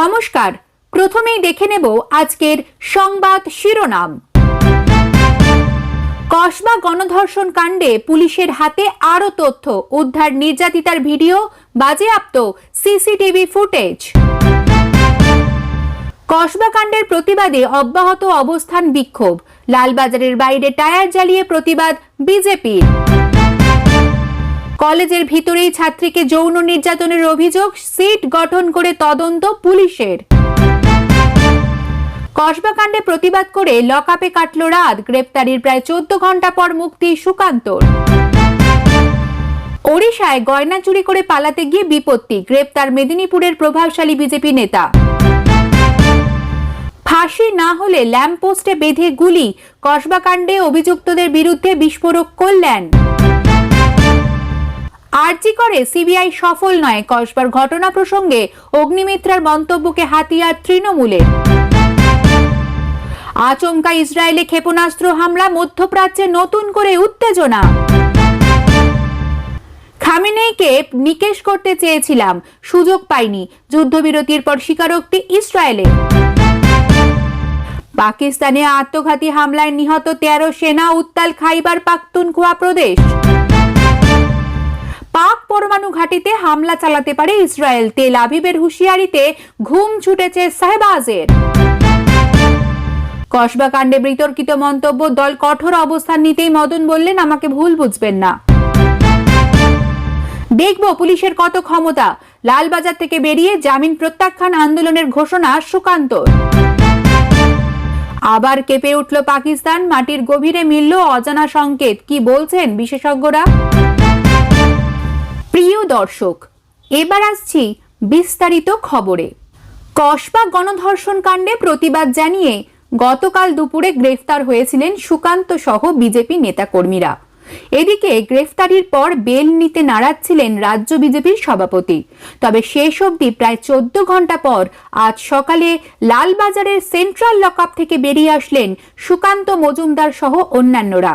নমস্কার, প্রথমেই দেখে নেব আজকের সংবাদ শিরোনাম। কসবা গণধর্ষণ কাণ্ডে পুলিশের হাতে আরও তথ্য। উদ্ধার নির্যাতিতার ভিডিও, বাজেয়াপ্ত সিসিটিভি ফুটেজ। কসবা কাণ্ডের প্রতিবাদে অব্যাহত অবস্থান বিক্ষোভ। লালবাজারের বাইরে টায়ার জ্বালিয়ে প্রতিবাদ বিজেপির। কলেজের ভিতরেই ছাত্রীকে যৌন নির্যাতনের অভিযোগ, সিট গঠন করে তদন্ত পুলিশের। কসবাকাণ্ডে প্রতিবাদ করে লকআপে কাটল রাত, গ্রেপ্তারির প্রায় চোদ্দ ঘণ্টা পর মুক্তি সুকান্তর। ওড়িশায় গয়না চুরি করে পালাতে গিয়ে বিপত্তি, গ্রেপ্তার মেদিনীপুরের প্রভাবশালী বিজেপি নেতা। ফাঁসি না হলে ল্যাম্পপোস্টে বেঁধে গুলি, কসবাকাণ্ডে অভিযুক্তদের বিরুদ্ধে বিস্ফোরক কল্যাণ। আরজি করে সিবিআই সফল নয়। কসবার ঘটনা প্রসঙ্গে অগ্নিমিত্রার মন্তব্যকে হাতিয়ার তৃণমূলের আচমকা ইসরায়েলে ক্ষেপণাস্ত্র হামলা, মধ্যপ্রাচ্যে নতুন করে উত্তেজনা। খামেনেইকে নিকেশ করতে চেয়েছিলাম, সুযোগ পাইনি। যুদ্ধবিরতির পর স্বীকারোক্তি ইসরায়েলে পাকিস্তানে আত্মঘাতী হামলায় নিহত তেরো সেনা উত্তাল খাইবার পাখতুনখোয়া প্রদেশ। ঘাঁটিতে হামলা চালাতে পারে ইসরায়েল। তেল আবিবের হুঁশিয়ারিতে ঘুম ছুটেছে সাহেবাজের কসবা কাণ্ডে বিতর্কিত মন্তব্য, দল কঠোর অবস্থান নিতেই মদন বললেন, আমাকে ভুল বুঝবেন না। দেখব পুলিশের কত ক্ষমতা। লালবাজার থেকে বেরিয়ে জামিন প্রত্যাখ্যান আন্দোলনের ঘোষণা সুকান্ত। আবার কেঁপে উঠল পাকিস্তান, মাটির গভীরে মিলল অজানা সংকেত। কি বলছেন বিশেষজ্ঞরা? প্রিয় দর্শক, এবার আসছি বিস্তারিত খবরে। কসবা গণধর্ষণ কাণ্ডে প্রতিবাদ জানিয়ে গতকাল দুপুরে গ্রেফতার হয়েছিলেন সুকান্ত সহ বিজেপি নেতাকর্মীরা। এদিকে গ্রেফতারির পর বেল নিতে নাড়াচ্ছিলেন রাজ্য বিজেপির সভাপতি। তবে শেষ অবধি প্রায় চোদ্দ ঘণ্টা পর আজ সকালে লালবাজারের সেন্ট্রাল লকআপ থেকে বেরিয়ে আসলেন সুকান্ত মজুমদার সহ অন্যান্যরা।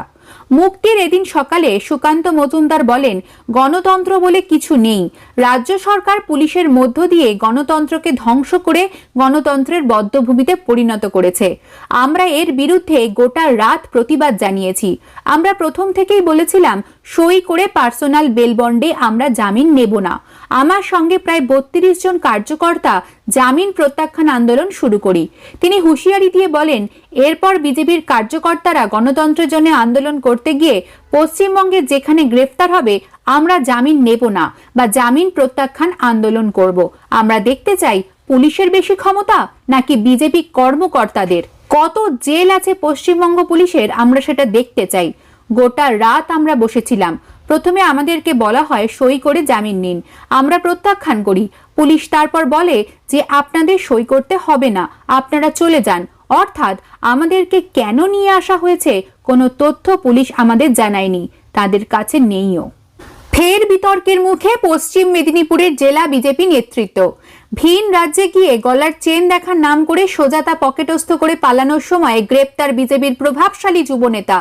মুক্তির এদিন সকালে সুকান্ত মজুমদার বলেন, গণতন্ত্র বলে কিছু নেই। রাজ্য সরকার পুলিশের মধ্য দিয়ে গণতন্ত্রকে ধ্বংস করে গণতন্ত্রের বদ্ধভূমিতে পরিণত করেছে। আমরা এর বিরুদ্ধে গোটা রাত প্রতিবাদ জানিয়েছি। আমরা প্রথম থেকেই বলেছিলাম, সই করে পার্সোনাল বেল বন্ডে আমরা জামিন নেব না। আমার সঙ্গে প্রায় বত্রিশ জন কার্যকর্তা জামিন প্রত্যাখ্যান আন্দোলন শুরু করি। তিনি হুঁশিয়ারি দিয়ে বলেন, এরপর বিজেপির কার্যকর্তারা গণতন্ত্রের জন্য আন্দোলন করতে গিয়ে পশ্চিমবঙ্গে যেখানে গ্রেফতার হবে, আমরা জামিন নেব না বা জামিন প্রত্যাখ্যান আন্দোলন করব। আমরা দেখতে চাই, পুলিশের বেশি ক্ষমতা নাকি বিজেপি কর্মকর্তাদের? কত জেল আছে পশ্চিমবঙ্গ পুলিশের, আমরা সেটা দেখতে চাই। গোটা রাত আমরা বসেছিলাম। প্রথমে আমাদেরকে বলা হয়, সই করে জামিন নিন। আমরা প্রত্যাখ্যান করি। পুলিশ তারপর বলে যে আপনাদের সই করতে হবে না, আপনারা চলে যান। অর্থাৎ আমাদেরকে কেন নিয়ে আসা হয়েছে কোনো তথ্য পুলিশ আমাদের জানায়নি, তাদের কাছে নেইও। ফের বিতর্কের মুখে পশ্চিম মেদিনীপুরের জেলা বিজেপি নেতৃত্ব। ভিন রাজ্যে গিয়ে গলার চেন দেখার নাম করে সোজাতা পকেটস্থ করে পালানোর সময় গ্রেপ্তার বিজেপির প্রভাবশালী যুবনেতা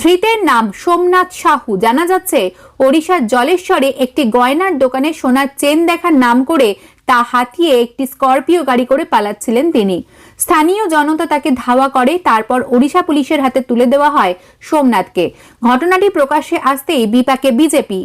ধৃতের নাম সোমনাথ সাহু। জানা যাচ্ছে, ওড়িশার জলেশ্বরে একটি গয়নার দোকানে সোনার চেন দেখার নাম করে তা হাতিয়ে একটি স্করপিও গাড়ি করে পালাচ্ছিলেন তিনি। স্থানীয় জনতা তাকে ধাওয়া করে, তারপর ওড়িশা পুলিশের হাতে তুলে দেওয়া হয় সোমনাথকে। ঘটনাটি প্রকাশ্যে আসতেই বিপাকে বিজেপি।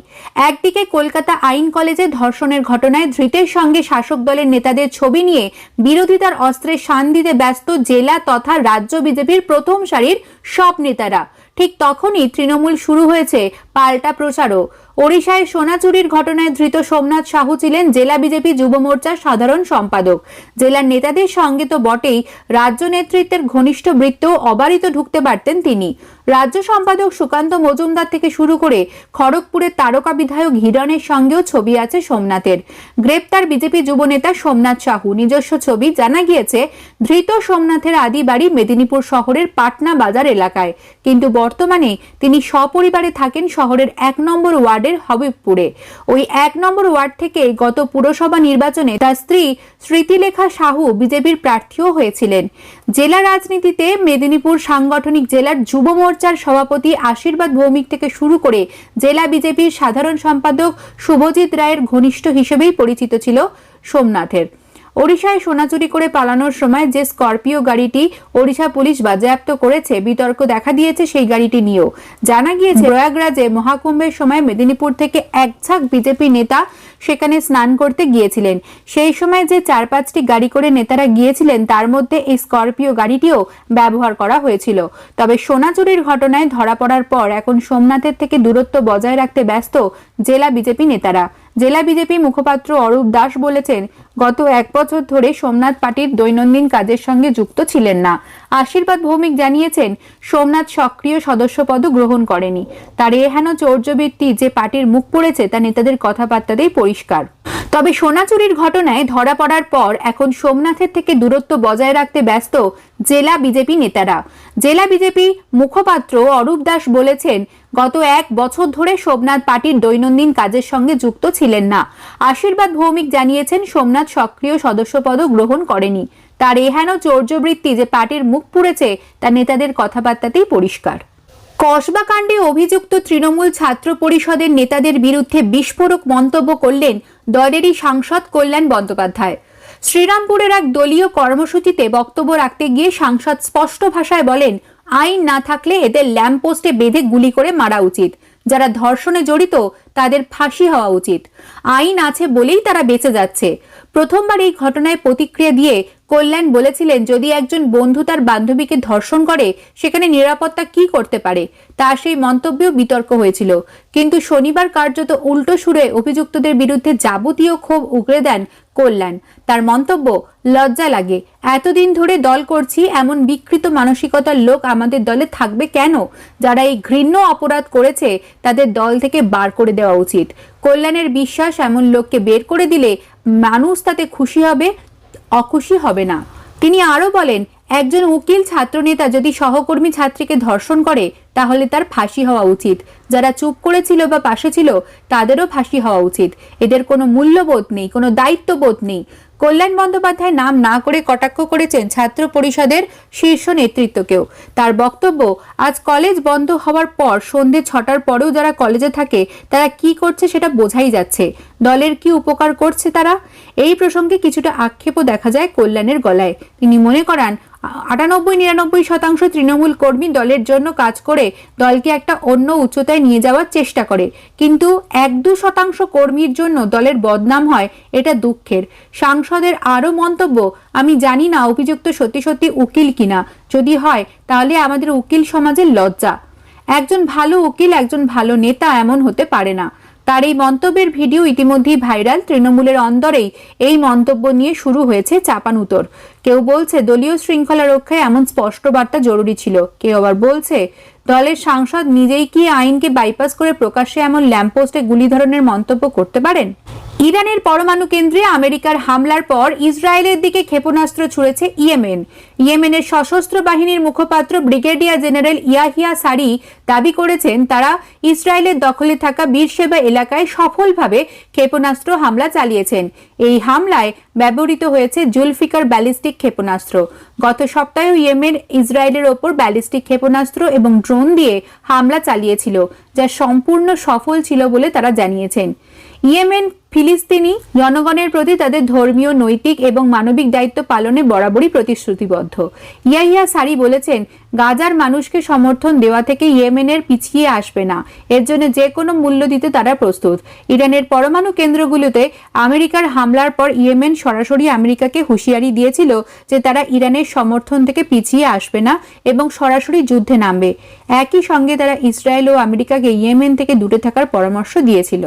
একদিকে কলকাতা আইন কলেজে ধর্ষণের ঘটনায় ধৃতের সঙ্গে শাসক দলের নেতাদের ছবি নিয়ে বিরোধিতার অস্ত্রে শান দিতে ব্যস্ত জেলা তথা রাজ্য বিজেপির প্রথম সারির সব নেতারা। ঠিক তখনই তৃণমূল শুরু হয়েছে পাল্টা প্রচারও। ওড়িশায় সোনা চুরির ঘটনায় ধৃত সোমনাথ সাহু ছিলেন জেলা বিজেপি যুব মোর্চার সাধারণ সম্পাদক। জেলার নেতাদের সঙ্গে তো বটেই রাজ্য নেতৃত্বের ঘনিষ্ঠ বৃত্তেও অবারিত ঢুকতে পারতেন তিনি। রাজ্য সম্পাদক সুকান্ত মজুমদার থেকে শুরু করে খড়গপুরের তারকা বিধায়ক হিরণের সঙ্গেও ছবি আছে সোমনাথের। গ্রেপ্তার বিজেপি যুবনেতা সোমনাথ সাহু। নিজস্ব ছবি জানা গিয়েছে, ধৃত সোমনাথের আদি বাড়ি মেদিনীপুর শহরের পাটনা বাজার এলাকায়। কিন্তু বর্তমানে তিনি সপরিবারে থাকেন শহরের এক নম্বর ওয়ার্ডের হবিবপুরে ওই এক নম্বর ওয়ার্ড থেকে গত পুরসভা নির্বাচনে তার স্ত্রী স্মৃতিলেখা সাহু বিজেপির প্রার্থীও হয়েছিলেন। জেলা রাজনীতিতে মেদিনীপুর সাংগঠনিক জেলার যুব মোর্চার সভাপতি আশীর্বাদ ভৌমিক থেকে শুরু করে জেলা বিজেপির সাধারণ সম্পাদক শুভজিৎ রায়ের ঘনিষ্ঠ হিসেবেই পরিচিত ছিল সোমনাথের। ওড়িশায় সোনা চুরি করে পালানোর সময় যে স্করপিও গাড়িটি ওড়িশা পুলিশ বাজেয়াপ্ত করেছে, বিতর্ক দেখা দিয়েছে সেই গাড়িটি নিয়েও। জানা গিয়েছে, প্রয়াগরাজে মহাকুম্ভের সময় মেদিনীপুর থেকে এক ঝাঁক বিজেপি নেতা সেখানে স্নান করতে গিয়েছিলেন। সেই সময় যে চার পাঁচটি গাড়ি করে নেতারা গিয়েছিলেন, তার মধ্যে এই স্করপিও গাড়িটিও ব্যবহার করা হয়েছিল। তবে সোনা চুরির ঘটনায় ধরা পড়ার পর এখন সোমনাথের থেকে দূরত্ব বজায় রাখতে ব্যস্ত জেলা বিজেপি নেতারা। জেলা বিজেপি মুখপাত্র অরূপ দাস বলেছেন, গত এক বছর ধরে সোমনাথ পার্টির দৈনন্দিন কাজের সঙ্গে যুক্ত ছিলেন না। আশীর্বাদ ভৌমিক জানিয়েছেন, সোমনাথ সক্রিয় সদস্যপদও গ্রহণ করেনি। তার এহেন চৌর্যবৃত্তি যে পার্টির মুখ পড়েছে তা নেতাদের কথাবার্তাতেই পরিষ্কার। তবে সোনা চুরির ঘটনায় ধরা পড়ার পর এখন সোমনাথের থেকে দূরত্ব বজায় রাখতে ব্যস্ত জেলা বিজেপি নেতারা। জেলা বিজেপি মুখপাত্র অরূপ দাস বলেছেন, গত এক বছর ধরে সোমনাথ পার্টির দৈনন্দিন কাজের সঙ্গে যুক্ত ছিলেন না। আশীর্বাদ ভৌমিক জানিয়েছেন, সোমনাথ সক্রিয় সদস্যপদও গ্রহণ করেনি। তার এহেন চৌর্যবৃত্তি যে পার্টির মুখ পুড়েছে, তা নেতাদের কথাবার্তাতেই পরিষ্কার। কসবা কাণ্ডে অভিযুক্ত তৃণমূল ছাত্র পরিষদের নেতাদের বিরুদ্ধে বিস্ফোরক মন্তব্য করলেন দলেরই সাংসদ কল্যাণ বন্দ্যোপাধ্যায়। শ্রীরামপুরের এক দলীয় কর্মসূচিতে বক্তব্য রাখতে গিয়ে সাংসদ স্পষ্ট ভাষায় বলেন, আইন না থাকলে এদের ল্যাম্পপোস্টে বেঁধে গুলি করে মারা উচিত। যারা ধর্ষণে জড়িত, তাদের ফাঁসি হওয়া উচিত। আইন আছে বলেই তারা বেঁচে যাচ্ছে। প্রথমবার এই ঘটনায় প্রতিক্রিয়া দিয়ে কল্যাণ বলেছিলেন, যদি একজন বন্ধু তার বান্ধবীকে ধর্ষণ করে, সেখানে নিরাপত্তা কি করতে পারে? তা সেই মন্তব্যেও বিতর্ক হয়েছিল। কিন্তু শনিবার কার্যত উল্টো সুরে অভিযুক্তদের বিরুদ্ধে যাবতীয় ক্ষোভ উগরে দেন কল্যাণ। তার মন্তব্য, লজ্জা লাগে। এতদিন ধরে দল করছি, এমন বিকৃত মানসিকতার লোক আমাদের দলে থাকবে কেন? যারা এই ঘৃণ্য অপরাধ করেছে, তাদের দল থেকে বার করে দেওয়া উচিত। কল্যাণের বিশ্বাস এমন লোককে বের করে দিলে মানুষ তাতে খুশি হবে অখুশি হবে না। তিনি আরও বলেন, একজন উকিল ছাত্রনেতা যদি সহকর্মী ছাত্রীকে ধর্ষণ করে, তাহলে তার ফাঁসি হওয়া উচিত। যারা চুপ করেছিল বা পাশে ছিল, তাদেরও ফাঁসি হওয়া উচিত। এদের কোনো মূল্যবোধ নেই, কোনো দায়িত্ববোধ নেই। কল্যাণ বন্দ্যোপাধ্যায় নাম না করে কটাক্ষ করেছেন ছাত্র পরিষদের শীর্ষ নেতৃত্বকেও। তার বক্তব্য, আজ কলেজ বন্ধ হওয়ার পর সন্ধে ছটার পরেও যারা কলেজে থাকে, তারা কি করছে সেটা বোঝাই যাচ্ছে। দলের কি উপকার করছে তারা? এই প্রসঙ্গে কিছুটা আক্ষেপও দেখা যায় কল্যাণের গলায়। তিনি মনে করান আটানব্বই, নিরানব্বই শতাংশ তৃণমূল কর্মী দলের জন্য কাজ করে দলকে একটা অন্য উচ্চতায় নিয়ে যাওয়ার চেষ্টা করে। কিন্তু এক দু শতাংশ কর্মীর জন্য দলের বদনাম হয়, এটা দুঃখের। সাংসদের আরও মন্তব্য, আমি জানি না অভিযুক্ত সত্যি সত্যি উকিল কিনা। যদি হয়, তাহলে আমাদের উকিল সমাজের লজ্জা। একজন ভালো উকিল, একজন ভালো নেতা এমন হতে পারে না। তার এই মন্তব্যের ভিডিও ইতিমধ্যেই ভাইরাল। তৃণমূলের অন্দরেই এই মন্তব্য নিয়ে শুরু হয়েছে চাপান চাপানুতর কেউ বলছে, দলীয় শৃঙ্খলা রক্ষায় এমন স্পষ্ট বার্তা জরুরি ছিল। কেউ আবার বলছে, দলের সাংসদ নিজেই কি আইনকে বাইপাস করে প্রকাশ্যে এমন ল্যাম্পপোস্টে গুলি ধরনের মন্তব্য করতে পারেন? ইরানের পরমাণু কেন্দ্রে আমেরিকার হামলার পর ইসরায়েলের দিকে ক্ষেপণাস্ত্র ছুড়েছে ইয়েমেন। ইয়েমেনের সশস্ত্র বাহিনীর মুখপাত্র ব্রিগেডিয়ার জেনারেল ইয়াহিয়া সারি দাবি করেছেন, তারা ইসরায়েলের দখলে থাকা বীরসেবা এলাকায় সফলভাবে ক্ষেপণাস্ত্র হামলা চালিয়েছেন। এই হামলায় ব্যবহৃত হয়েছে জুলফিকার ব্যালিস্টিক ক্ষেপণাস্ত্র। গত সপ্তাহেও ইয়েমেন ইসরায়েলের ওপর ব্যালিস্টিক ক্ষেপণাস্ত্র এবং ড্রোন দিয়ে হামলা চালিয়েছিল, যা সম্পূর্ণ সফল ছিল বলে তারা জানিয়েছেন। ইয়েমেন, ফিলিস্তিনি জনগণের প্রতি তাদের ধর্মীয়, নৈতিক এবং মানবিক দায়িত্ব পালনে বরাবরই প্রতিশ্রুতিবদ্ধ। ইয়াহিয়া সারি বলেছেন, গাজার মানুষকে সমর্থন দেওয়া থেকে ইয়েমেনের পিছিয়ে আসবে না। এর জন্য যে কোনো মূল্য দিতে তারা প্রস্তুত। ইরানের পরমাণু কেন্দ্রগুলোতে আমেরিকার হামলার পর ইয়েমেন সরাসরি আমেরিকাকে হুঁশিয়ারি দিয়েছিল যে তারা ইরানের সমর্থন থেকে পিছিয়ে আসবে না এবং সরাসরি যুদ্ধে নামবে। একই সঙ্গে তারা ইসরায়েল ও আমেরিকাকে ইয়েমেন থেকে দূরে থাকার পরামর্শ দিয়েছিল।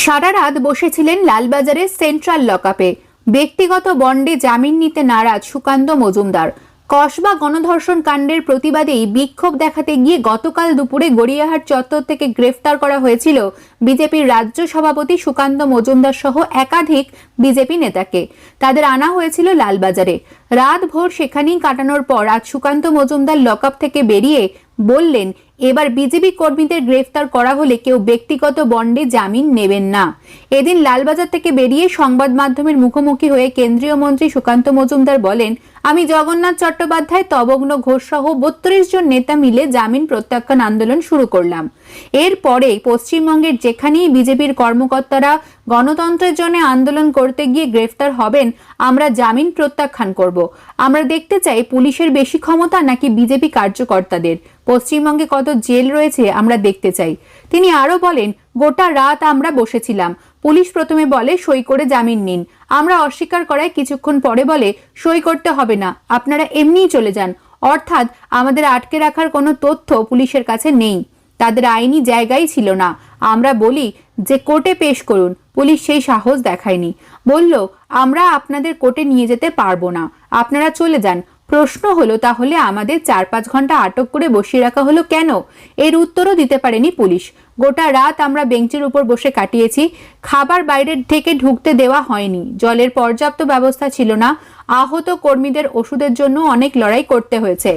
সারা রাত বসেছিলেন লালবাজারের সেন্ট্রাল লকআপে। ব্যক্তিগত বন্ডে জামিন নিতে নারাজ সুকান্ত মজুমদার। কসবা গণধর্ষণ কাণ্ডের প্রতিবাদেই বিক্ষোভ দেখাতে গিয়ে গতকাল দুপুরে গড়িয়াহাট চত্বর থেকে গ্রেফতার করা হয়েছিল বিজেপির রাজ্য সভাপতি সুকান্ত মজুমদার সহ একাধিক বিজেপি নেতাকে। তাদের আনা হয়েছিল লালবাজারে। রাত ভোর সেখানেই কাটানোর পর আজ সুকান্ত মজুমদার লকআপ থেকে বেরিয়ে বললেন এবার বিজেপি কর্মীদের গ্রেফতার করা হলে কেউ ব্যক্তিগত বন্ডে জামিন নেবেন না। এদিন লালবাজার থেকে বেরিয়ে সংবাদ মাধ্যমের মুখোমুখি হয়ে কেন্দ্রীয় মন্ত্রী সুকান্ত মজুমদার বলেন, আমি জগন্নাথ চট্টোপাধ্যায় তবগ্ন ঘোষ সহ বত্রিশ জন নেতা মিলে জামিন প্রত্যাখ্যান আন্দোলন শুরু করলাম। এরপরে পশ্চিমবঙ্গের যেখানেই বিজেপির কর্মকর্তারা গণতন্ত্রের জন্য আন্দোলন করতে গিয়ে গ্রেফতার হবেন, আমরা জামিন প্রত্যাখ্যান করব। আমরা দেখতে চাই পুলিশের বেশি ক্ষমতা নাকি বিজেপি কার্যকর্তাদের। পশ্চিমবঙ্গে কত জেল রয়েছে, আমরা দেখতে চাই। তিনি আরও বলেন, গোটা রাত আমরা বসেছিলাম। পুলিশ প্রথমে বলে, সই করে জামিন নিন। আমরা অস্বীকার করায় কিছুক্ষণ পরে বলে, সই করতে হবে না, আপনারা এমনিই চলে যান। অর্থাৎ, আমাদের আটকে রাখার কোনো তথ্য পুলিশের কাছে নেই। তাদের আইনি জায়গাই ছিল না। আমরা বলি যে, কোর্টে পেশ করুন। পুলিশ সেই সাহস দেখায়নি। বলল, আমরা আপনাদের কোর্টে নিয়ে যেতে পারব না। আপনারা চলে যান। প্রশ্ন হলো, তাহলে আমাদের চার পাঁচ ঘণ্টা আটক করে বসিয়ে রাখা হলো কেন? এর উত্তরও দিতে পারেনি পুলিশ। গোটা রাত আমরা বেঞ্চের উপর বসে কাটিয়েছি। খাবার বাইরের থেকে ঢুকতে দেওয়া হয়নি। জলের পর্যাপ্ত ব্যবস্থা ছিল না। আহত কর্মীদের ওষুধের জন্য অনেক লড়াই করতে হয়েছে।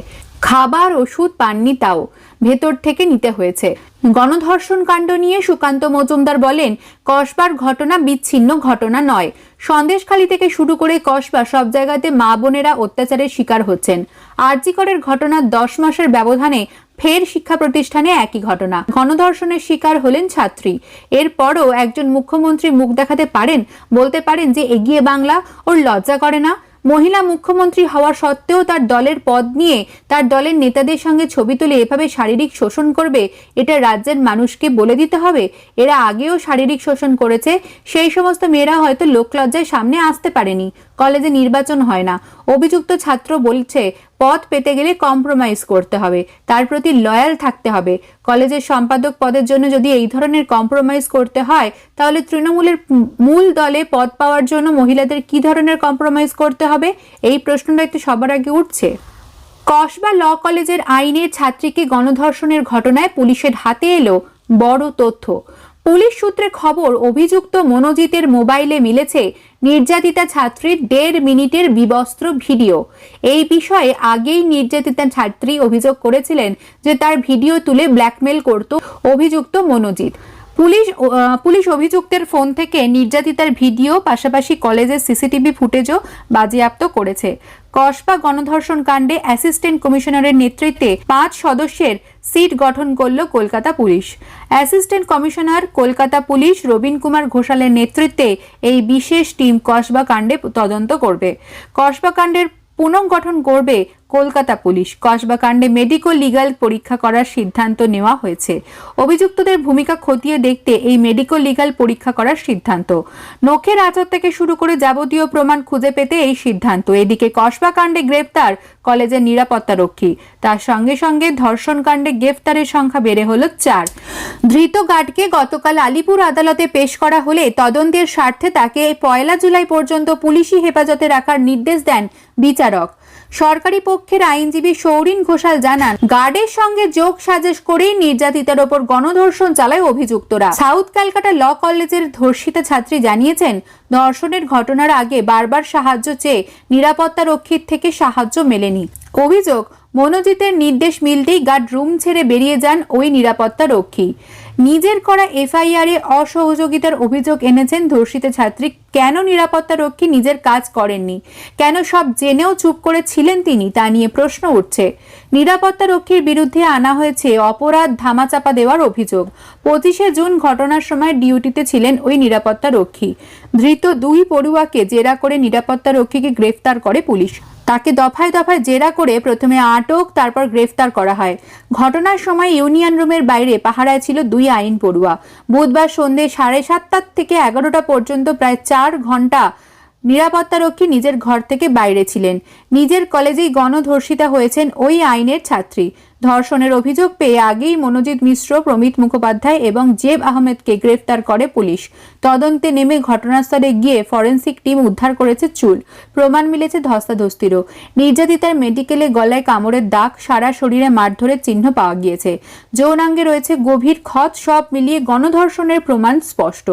খাবার ওষুধ পাননি তাও। ভেতর থেকে নিতে হয়েছে। গণধর্ষণ কাণ্ড নিয়ে সুকান্ত মজুমদার বলেন, কসবার ঘটনা বিচ্ছিন্ন ঘটনা নয়। সন্দেশখালী থেকে শুরু করে কসবা সব জায়গাতে মা বোনেরা অত্যাচারের শিকার হচ্ছেন। আরজিকরের ঘটনার দশ মাসের ব্যবধানে ফের শিক্ষা প্রতিষ্ঠানে একই ঘটনা। গণধর্ষণের শিকার হলেন ছাত্রী। এরপরও একজন মুখ্যমন্ত্রী মুখ দেখাতে পারেন, বলতে পারেন যে এগিয়ে বাংলা ওর লজ্জা করে না। মহিলা মুখ্যমন্ত্রী হওয়া সত্ত্বেও তার দলের পদ নিয়ে তার দলের নেতাদের সঙ্গে ছবি তুলে এভাবে শারীরিক শোষণ করবে, এটা রাজ্যের মানুষকে বলে দিতে হবে। এরা আগেও শারীরিক শোষণ করেছে, সেই সমস্ত মেয়েরা হয়তো লোকলজ্জায় সামনে আসতে পারেনি। কলেজে নির্বাচন হয় না। অভিযুক্ত ছাত্র বলছে, পদ পেতে গেলে কম্প্রোমাইজ করতে হবে, তার প্রতি লয়াল থাকতে হবে। কলেজের সম্পাদক পদের জন্য যদি এই ধরনের কম্প্রোমাইজ করতে হয়, তাহলে তৃণমূলের মূল দলে পদ পাওয়ার জন্য মহিলাদের কি ধরনের কম্প্রোমাইজ করতে হবে? এই প্রশ্নটা একটু সবার আগে উঠছে। কসবা ল কলেজের আইনের ছাত্রীকে গণধর্ষণের ঘটনায় পুলিশের হাতে এলো বড় তথ্য। পুলিশ সূত্রে খবর, অভিযুক্ত মনোজিতের মোবাইলে মিলেছে নির্যাতিতা ছাত্রীর দেড় মিনিটের বিবস্ত্র ভিডিও। এই বিষয়ে আগেই নির্যাতিতা ছাত্রী অভিযোগ করেছিলেন যে তার ভিডিও তুলে ব্ল্যাকমেল করত অভিযুক্ত মনোজিৎ। পুলিশ পুলিশ অভিযুক্তের ফোন থেকে নির্যাতিতার ভিডিও, পাশাপাশি কলেজের সিসিটিভি ফুটেজও বাজেয়াপ্ত করেছে। কসবা গণধর্ষণ কাণ্ডে অ্যাসিস্ট্যান্ট কমিশনারের নেতৃত্বে পাঁচ সদস্যের সিট গঠন করল Kolkata police. Assistant commissioner Kolkata police Rabin Kumar ঘোষালের নেতৃত্বে এই বিশেষ টিম কসবা কাণ্ডে তদন্ত করবে। কসবা কাণ্ডের পুনর্গঠন করবে কলকাতা পুলিশ। কসবা কাণ্ডে মেডিকো লিগাল পরীক্ষা করার সিদ্ধান্ত নেওয়া হয়েছে। অভিযুক্তদের ভূমিকা খতিয়ে দেখতে এই মেডিকো লিগাল পরীক্ষা করার সিদ্ধান্ত। নখের আচর থেকে শুরু করে যাবতীয় প্রমাণ খুঁজে পেতে এই সিদ্ধান্ত। এদিকে কসবা কাণ্ডে গ্রেপ্তার কলেজের নিরাপত্তা রক্ষী তার সঙ্গে সঙ্গে ধর্ষণ কাণ্ডে গ্রেফতারের সংখ্যা বেড়ে হল চার। ধৃত গার্ডকে গতকাল আলিপুর আদালতে পেশ করা হলে তদন্তের স্বার্থে তাকে পয়লা জুলাই পর্যন্ত পুলিশি হেফাজতে রাখার নির্দেশ দেন বিচারক। সরকারি পক্ষের আইনজীবী সৌরিন ঘোষাল জানান, গার্ডের সঙ্গে যোগ সাজেশ করেই নির্যাতিতার ওপর গণধর্ষণ চালায় অভিযুক্তরা। সাউথ ক্যালকাটা ল কলেজের ধর্ষিতা ছাত্রী জানিয়েছেন, ধর্ষণের ঘটনার আগে বারবার সাহায্য চেয়ে নিরাপত্তা রক্ষীর থেকে সাহায্য মেলেনি। অভিযোগ, মনোজিতের নির্দেশ মিলতেই গার্ড রুম ছেড়ে বেরিয়ে যান ওই নিরাপত্তা রক্ষী। নিজের করা এফআইআর অসহযোগিতার অভিযোগ এনেছেন ধর্ষিত ছাত্রী। কেন নিরাপত্তা রক্ষী নিজের কাজ করেননি? কেন সব জেনেও চুপ করে ছিলেন তিনি? তা নিয়ে প্রশ্ন উঠছে। নিরাপত্তা রক্ষীর বিরুদ্ধে আনা হয়েছে অপরাধ ধামাচাপা দেওয়ার অভিযোগ। পঁচিশে জুন ঘটনার সময় ডিউটিতে ছিলেন ওই নিরাপত্তা রক্ষী। ধৃত দুই পড়ুয়াকে জেরা করে নিরাপত্তা রক্ষীকে গ্রেফতার করে পুলিশ। তাকে দফায় দফায় জেরা করে প্রথমে আটক, তারপর গ্রেফতার করা হয়। ঘটনার সময় ইউনিয়ন রুমের বাইরে পাহারায় ছিল দুই আইন পড়ুয়া। বুধবার সন্ধে সাড়ে সাতটার থেকে এগারোটা পর্যন্ত প্রায় চার ঘণ্টা নিরাপত্তারক্ষী নিজের ঘর থেকে বাইরে ছিলেন। নিজের কলেজেই গণধর্ষিতা হয়েছেন ওই আইনের ছাত্রী। ধর্ষণের অভিযোগ পেয়ে আগেই মনোজিৎ মিশ্র, প্রমিত মুখোপাধ্যায় এবং জেব আহমেদকে গ্রেফতার করে পুলিশ। তদন্তে নেমে ঘটনাস্থলে গিয়ে ফরেন্সিক টিম উদ্ধার করেছে চুল। প্রমাণ মিলেছে ধস্তাধস্তিরও। নির্যাতিতার মেডিকেলে গলায় কামড়ের দাগ সারা শরীরে মারধরের চিহ্ন পাওয়া গিয়েছে। যৌনাঙ্গে রয়েছে গভীর ক্ষত, সব মিলিয়ে গণধর্ষণের প্রমাণ স্পষ্ট।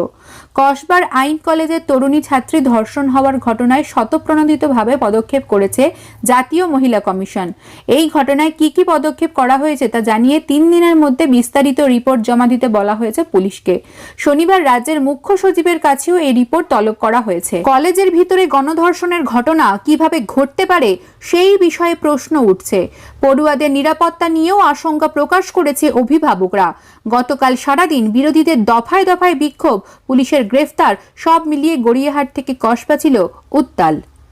কসবার আইন কলেজের তরুণী ছাত্রী ধর্ষণ হওয়ার ঘটনায় শতপ্রণোদিতভাবে পদক্ষেপ করেছে জাতীয় মহিলা কমিশন। এই ঘটনায় কি কি পদক্ষেপ করা হয়েছে তা জানিয়ে তিন দিনের মধ্যে বিস্তারিত রিপোর্ট জমা দিতে বলা হয়েছে পুলিশকে। শনিবার রাজ্যের মুখ্য সচিবের কাছেও এই রিপোর্ট তলব করা হয়েছে। কলেজের ভিতরে গণধর্ষণের ঘটনা কীভাবে ঘটতে পারে সেই বিষয়ে প্রশ্ন উঠছে। পড়ুয়াদের নিরাপত্তা নিয়েও আশঙ্কা প্রকাশ করেছে অভিভাবকরা। গতকাল সারাদিন বিরোধীদের দফায় দফায় বিক্ষোভ, পুলিশের গ্রেফতার, সব মিলিয়ে গড়িয়াহাট থেকে কসবা ছিল উত্তাল।